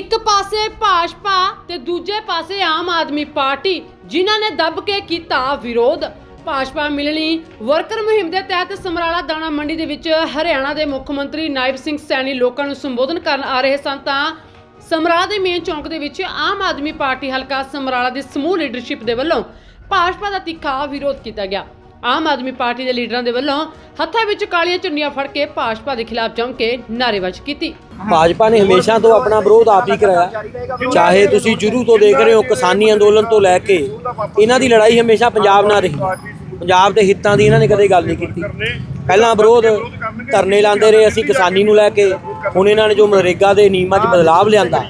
ਇੱਕ ਪਾਸੇ ਭਾਜਪਾ ਤੇ ਦੂਜੇ ਪਾਸੇ ਆਮ ਆਦਮੀ ਪਾਰਟੀ, ਜਿਨ੍ਹਾਂ ਨੇ ਦੱਬ ਕੇ ਕੀਤਾ ਵਿਰੋਧ। ਭਾਜਪਾ ਮਿਲਣੀ ਵਰਕਰ ਮੁਹਿੰਮ ਦੇ ਤਹਿਤ ਸਮਰਾਲਾ ਦਾਣਾ ਮੰਡੀ ਦੇ ਵਿੱਚ ਹਰਿਆਣਾ ਦੇ ਮੁੱਖ ਮੰਤਰੀ ਨਾਇਬ ਸਿੰਘ ਸੈਣੀ ਲੋਕਾਂ ਨੂੰ ਸੰਬੋਧਨ ਕਰਨ ਆ ਰਹੇ ਸਨ ਤਾਂ ਸਮਰਾਲਾ ਦੇ ਮੇਨ ਚੌਂਕ ਦੇ ਵਿੱਚ ਆਮ ਆਦਮੀ ਪਾਰਟੀ ਹਲਕਾ ਸਮਰਾਲਾ ਦੀ ਸਮੂਹ ਲੀਡਰਸ਼ਿਪ ਦੇ ਵੱਲੋਂ ਭਾਜਪਾ ਦਾ ਤਿੱਖਾ ਵਿਰੋਧ ਕੀਤਾ ਗਿਆ। ਆਮ ਆਦਮੀ ਪਾਰਟੀ ਦੇ ਲੀਡਰਾਂ ਦੇ ਵੱਲੋਂ ਹੱਥਾਂ ਵਿੱਚ ਕਾਲੀਆਂ ਚੁੰਨੀਆਂ ਫੜ ਕੇ ਭਾਜਪਾ ਦੇ ਖਿਲਾਫ ਜੰਮ ਕੇ ਨਾਅਰੇਬਾਜ਼ੀ ਕੀਤੀ। ਭਾਜਪਾ ਨੇ ਹਮੇਸ਼ਾ ਤੋਂ ਆਪਣਾ ਵਿਰੋਧ ਆਪ ਹੀ ਕਰਾਇਆ। ਚਾਹੇ ਤੁਸੀਂ ਸ਼ੁਰੂ ਤੋਂ ਦੇਖ ਰਹੇ ਹੋ ਕਿਸਾਨੀ ਅੰਦੋਲਨ ਤੋਂ ਲੈ ਕੇ, ਇਹਨਾਂ ਦੀ ਲੜਾਈ ਹਮੇਸ਼ਾ ਪੰਜਾਬ ਨਾਲ ਰਹੀ। ਪੰਜਾਬ ਦੇ ਹਿੱਤਾਂ ਦੀ ਇਹਨਾਂ ਨੇ ਕਦੇ ਗੱਲ ਨਹੀਂ ਕੀਤੀ। ਪਹਿਲਾਂ ਵਿਰੋਧ ਧਰਨੇ ਲਾਉਂਦੇ ਰਹੇ ਅਸੀਂ ਕਿਸਾਨੀ ਨੂੰ ਲੈ ਕੇ, ਹੁਣ ਇਹਨਾਂ ਨੇ ਜੋ ਮਨਰੇਗਾ ਦੇ ਨਿਯਮਾਂ 'ਚ ਬਦਲਾਵ ਲਿਆਂਦਾ,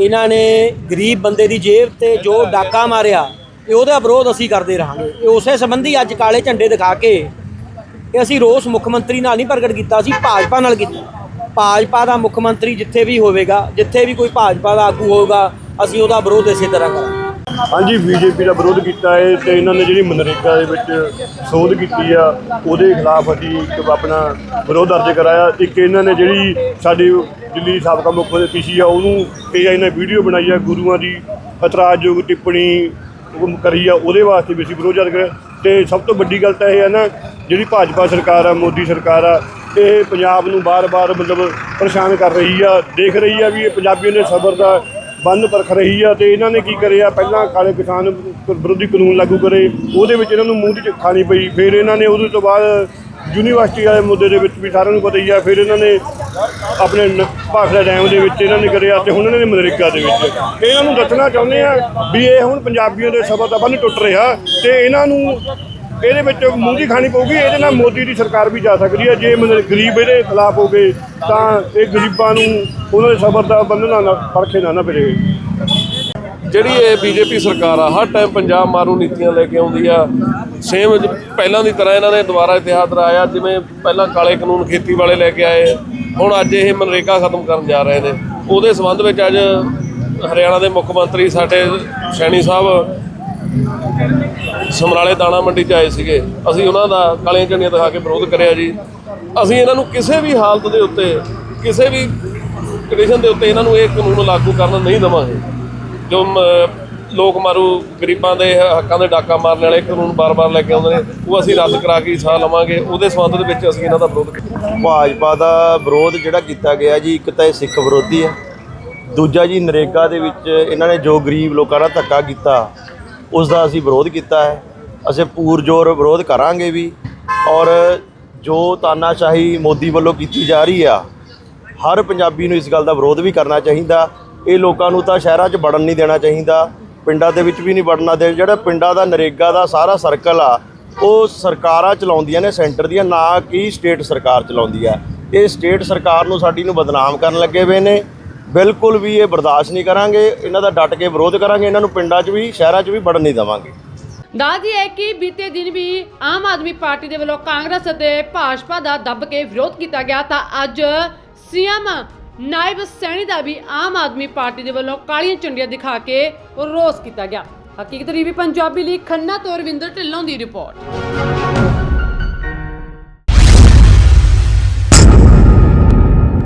ਇਹਨਾਂ ਨੇ ਗਰੀਬ ਬੰਦੇ ਦੀ ਜੇਬ ਤੇ ਜੋ ਡਾਕਾ ਮਾਰਿਆ ਇਹ ਉਹਦਾ ਵਿਰੋਧ ਅਸੀਂ ਕਰਦੇ ਰਹਾਂਗੇ। ਉਸੇ ਸੰਬੰਧੀ ਅੱਜ ਕਾਲੇ ਝੰਡੇ ਦਿਖਾ ਕੇ ਕਿ ਅਸੀਂ ਰੋਸ ਮੁੱਖ ਮੰਤਰੀ ਨਾਲ ਨਹੀਂ ਪ੍ਰਗਟ ਕੀਤਾ, ਅਸੀਂ ਭਾਜਪਾ ਨਾਲ ਕੀਤਾ। ਭਾਜਪਾ ਦਾ ਮੁੱਖ ਮੰਤਰੀ ਜਿੱਥੇ ਵੀ ਹੋਵੇਗਾ, ਜਿੱਥੇ ਵੀ ਕੋਈ ਭਾਜਪਾ ਦਾ ਆਗੂ ਹੋਊਗਾ, ਅਸੀਂ ਉਹਦਾ ਵਿਰੋਧ ਇਸੇ ਤਰ੍ਹਾਂ ਕਰਾਂਗੇ। ਹਾਂਜੀ, ਬੀਜੇਪੀ ਦਾ ਵਿਰੋਧ ਕੀਤਾ ਹੈ ਤੇ ਇਹਨਾਂ ਨੇ ਜਿਹੜੀ ਮਨਰੇਗਾ ਦੇ ਵਿੱਚ ਸੋਧ ਕੀਤੀ ਆ, ਉਹਦੇ ਖਿਲਾਫ ਅਸੀਂ ਇੱਕ ਆਪਣਾ ਵਿਰੋਧ ਦਰਜ ਕਰਾਇਆ। ਇੱਕ ਇਹਨਾਂ ਨੇ ਜਿਹੜੀ ਸਾਡੀ ਦਿੱਲੀ ਦੀ ਸਾਬਕਾ ਮੁੱਖ ਮੰਤਰੀ ਸੀ ਆ ਉਹਨੂੰ ਇਹ ਇਹਨਾਂ ਵੀਡੀਓ ਬਣਾਈ ਆ, ਗੁਰੂਆਂ ਦੀ ਇਤਰਾਜ਼ਯੋਗ ਟਿੱਪਣੀ ਕਰੀ ਆ, ਉਹਦੇ ਵਾਸਤੇ ਵੀ ਅਸੀਂ ਵਿਰੋਧ ਦਰਜ ਕਰਿਆ ਤੇ ਸਭ ਤੋਂ ਵੱਡੀ ਗੱਲ ਤਾਂ ਇਹ ਹੈ ਨਾ, ਜਿਹੜੀ ਭਾਜਪਾ ਸਰਕਾਰ ਆ, ਮੋਦੀ ਸਰਕਾਰ ਆ ਇਹ ਪੰਜਾਬ ਨੂੰ ਬਾਰ-ਬਾਰ ਮਤਲਬ ਪਰੇਸ਼ਾਨ ਕਰ ਰਹੀ ਆ। ਦੇਖ ਰਹੀ ਆ ਵੀ ਇਹ ਪੰਜਾਬੀਆਂ ਦੇ ਸਬਰ ਦਾ ਬੰਨ ਪਰਖ ਰਹੀ ਆ, ਤੇ ਇਹਨਾਂ ਨੇ ਕੀ ਕਰਿਆ? ਪਹਿਲਾਂ ਕਾਲੇ ਕਿਸਾਨ ਵਿਰੋਧੀ ਕਾਨੂੰਨ ਲਾਗੂ ਕਰੇ, ਉਹਦੇ ਵਿੱਚ ਇਹਨਾਂ ਨੂੰ ਮੂੰਹ ਦੀ ਖਾਣੀ ਪਈ। ਫਿਰ ਇਹਨਾਂ ਨੇ ਉਹਦੇ ਤੋਂ ਬਾਅਦ ਯੂਨੀਵਰਸਿਟੀ ਵਾਲੇ ਮੁੱਦੇ ਦੇ ਵਿੱਚ ਵੀ ਸਾਰਿਆਂ ਨੂੰ ਪਤਾ ਹੀ ਆ, ਫਿਰ ਇਹਨਾਂ ਨੇ ਆਪਣੇ ਨ- ਭਾਖੜਾ ਡੈਮ ਦੇ ਵਿੱਚ ਇਹਨਾਂ ਨੇ ਕਰਿਆ ਤੇ ਹੁਣ ਇਹਨਾਂ ਨੇ ਮਨਰੇਗਾ ਦੇ ਵਿੱਚ। ਇਹਨਾਂ ਨੂੰ ਦੱਸਣਾ ਚਾਹੁੰਦੇ ਆ ਵੀ ਇਹ ਹੁਣ ਪੰਜਾਬੀਆਂ ਦੇ ਸਬਰ ਦਾ ਬੰਨ ਟੁੱਟ ਰਿਹਾ ਤੇ ਇਹਨਾਂ ਨੂੰ ਇਹਦੇ ਵਿੱਚ ਮੂੰਗੀ ਖਾਣੀ ਪਊਗੀ, ਇਹਦੇ ਨਾਲ ਮੋਦੀ ਦੀ ਸਰਕਾਰ ਵੀ ਜਾ ਸਕਦੀ ਹੈ। ਜੇ ਮਤਲਬ ਗਰੀਬ ਇਹਦੇ ਖਿਲਾਫ ਹੋ ਗਏ, ਤਾਂ ਇਹ ਗਰੀਬਾਂ ਨੂੰ ਉਹਨਾਂ ਦੇ ਸਬਰ ਦਾ ਬੰਨਣਾ ਨਾ ਪਰਖੇ ਨਾ ਨਾ ਫਿਰੇ। ਜਿਹੜੀ ਇਹ ਬੀਜੇਪੀ ਸਰਕਾਰ ਆ, ਹਰ ਟਾਈਮ ਪੰਜਾਬ ਮਾਰੂ ਨੀਤੀਆਂ ਲੈ ਕੇ ਆਉਂਦੀ ਆ। ਸੇਮ ਪਹਿਲਾਂ ਦੀ ਤਰ੍ਹਾਂ ਇਹਨਾਂ ਨੇ ਦੁਬਾਰਾ ਇਤਿਹਾਸ ਦਰਾਇਆ, ਜਿਵੇਂ ਪਹਿਲਾਂ ਕਾਲੇ ਕਾਨੂੰਨ ਖੇਤੀ ਵਾਲੇ ਲੈ ਕੇ ਆਏ। ਹੁਣ ਅੱਜ ਇਹ ਮਨਰੇਗਾ ਖਤਮ ਕਰਨ ਜਾ ਰਹੇ ਨੇ। ਉਹਦੇ ਸੰਬੰਧ ਵਿੱਚ ਅੱਜ ਹਰਿਆਣਾ ਦੇ ਮੁੱਖ ਮੰਤਰੀ ਸਾਡੇ ਸੈਣੀ ਸਾਹਿਬ ਸਮਰਾਲੇ ਦਾਣਾ ਮੰਡੀ 'ਚ ਆਏ ਸੀਗੇ। ਅਸੀਂ ਉਹਨਾਂ ਦਾ ਕਾਲੀਆਂ ਝੰਡੀਆਂ ਦਿਖਾ ਕੇ ਵਿਰੋਧ ਕਰਿਆ ਜੀ। ਅਸੀਂ ਇਹਨਾਂ ਨੂੰ ਕਿਸੇ ਵੀ ਹਾਲਤ ਦੇ ਉੱਤੇ, ਕਿਸੇ ਵੀ ਕੰਡੀਸ਼ਨ ਦੇ ਉੱਤੇ ਇਹਨਾਂ ਨੂੰ ਇਹ ਕਾਨੂੰਨ ਲਾਗੂ ਕਰਨ ਨਹੀਂ ਦੇਵਾਂਗੇ। ਜੋ ਲੋਕ ਮਾਰੂ, ਗਰੀਬਾਂ ਦੇ ਹੱਕਾਂ ਦੇ ਡਾਕਾ ਮਾਰਨ ਵਾਲੇ ਕਾਨੂੰਨ ਬਾਰ-ਬਾਰ ਲੈ ਕੇ ਆਉਂਦੇ ਨੇ, ਉਹ ਅਸੀਂ ਰੱਦ ਕਰਾ ਕੇ ਹੀ ਸਾਹ ਲਵਾਂਗੇ, ਉਹਦੇ ਸੰਬੰਧ ਦੇ ਵਿੱਚ ਅਸੀਂ ਇਹਨਾਂ ਦਾ ਵਿਰੋਧ ਕੀਤਾ ਭਾਜਪਾ ਦਾ ਵਿਰੋਧ ਜਿਹੜਾ ਕੀਤਾ ਗਿਆ ਜੀ, ਇੱਕ ਤਾਂ ਇਹ ਸਿੱਖ ਵਿਰੋਧੀ ਹੈ ਦੂਜਾ ਜੀ ਨਰੇਗਾ ਦੇ ਵਿੱਚ ਇਹਨਾਂ ਨੇ ਜੋ ਗਰੀਬ ਲੋਕਾਂ ਦਾ ਧੱਕਾ ਕੀਤਾ, ਉਸ ਦਾ ਅਸੀਂ ਵਿਰੋਧ ਕੀਤਾ ਹੈ, ਅਸੀਂ ਪੂਰਜੋਰ ਵਿਰੋਧ ਕਰਾਂਗੇ ਵੀ, ਔਰ ਜੋ ਤਾਨਾਸ਼ਾਹੀ ਮੋਦੀ ਵੱਲੋਂ ਕੀਤੀ ਜਾ ਰਹੀ ਆ, ਹਰ ਪੰਜਾਬੀ ਨੂੰ ਇਸ ਗੱਲ ਦਾ ਵਿਰੋਧ ਵੀ ਕਰਨਾ ਚਾਹੀਦਾ, ਇਹ ਲੋਕਾਂ ਨੂੰ ਤਾਂ ਸ਼ਹਿਰਾਂ 'ਚ ਵੜਨ ਨਹੀਂ ਦੇਣਾ ਚਾਹੀਦਾ ਪਿੰਡਾਂ ਦੇ ਵਿੱਚ ਵੀ ਨਹੀਂ ਵੜਨਾ ਦੇ ਜਿਹੜਾ ਪਿੰਡਾਂ ਦਾ ਨਰੇਗਾ ਦਾ ਸਾਰਾ ਸਰਕਲ ਆ, ਉਹ ਸਰਕਾਰਾਂ ਚਲਾਉਂਦੀਆਂ ਨੇ, ਸੈਂਟਰ ਦੀਆਂ, ਨਾ ਕਿ ਸਟੇਟ ਸਰਕਾਰ ਚਲਾਉਂਦੀ ਆ। ਇਹ ਸਟੇਟ ਸਰਕਾਰ ਨੂੰ ਸਾਡੀ ਨੂੰ ਬਦਨਾਮ ਕਰਨ ਲੱਗੇ ਹੋਏ ਨੇ। ਬਿਲਕੁਲ ਵੀ ਇਹ ਬਰਦਾਸ਼ਤ ਨਹੀਂ ਕਰਾਂਗੇ। ਇਹਨਾਂ ਦਾ ਡਟ ਕੇ ਵਿਰੋਧ ਕਰਾਂਗੇ। ਇਹਨਾਂ ਨੂੰ ਪਿੰਡਾਂ 'ਚ ਵੀ, ਸ਼ਹਿਰਾਂ 'ਚ ਵੀ ਵੜਨ ਨਹੀਂ ਦੇਵਾਂਗੇ। ਦੱਸਦੀ ਹੈ ਕਿ ਬੀਤੇ ਦਿਨ ਵੀ ਆਮ ਆਦਮੀ ਪਾਰਟੀ ਦੇ ਵੱਲੋਂ ਕਾਂਗਰਸ ਅਤੇ ਭਾਜਪਾ ਦਾ ਦੱਬ ਕੇ ਵਿਰੋਧ ਕੀਤਾ ਗਿਆ ਤਾਂ ਅੱਜ ਸੀਐਮ ਨਾਇਬ ਸੈਣੀ ਦਾ ਵੀ ਆਮ ਆਦਮੀ ਪਾਰਟੀ ਦੇ ਵੱਲੋਂ ਕਾਲੀਆਂ ਝੰਡੀਆਂ ਦਿਖਾ ਕੇ ਰੋਸ ਕੀਤਾ ਗਿਆ। ਹਕੀਕਤ ਟੀਵੀ ਪੰਜਾਬੀ ਲਈ ਖੰਨਾ ਤੋਂ ਰਵਿੰਦਰ ਢਿੱਲੋਂ ਦੀ ਰਿਪੋਰਟ।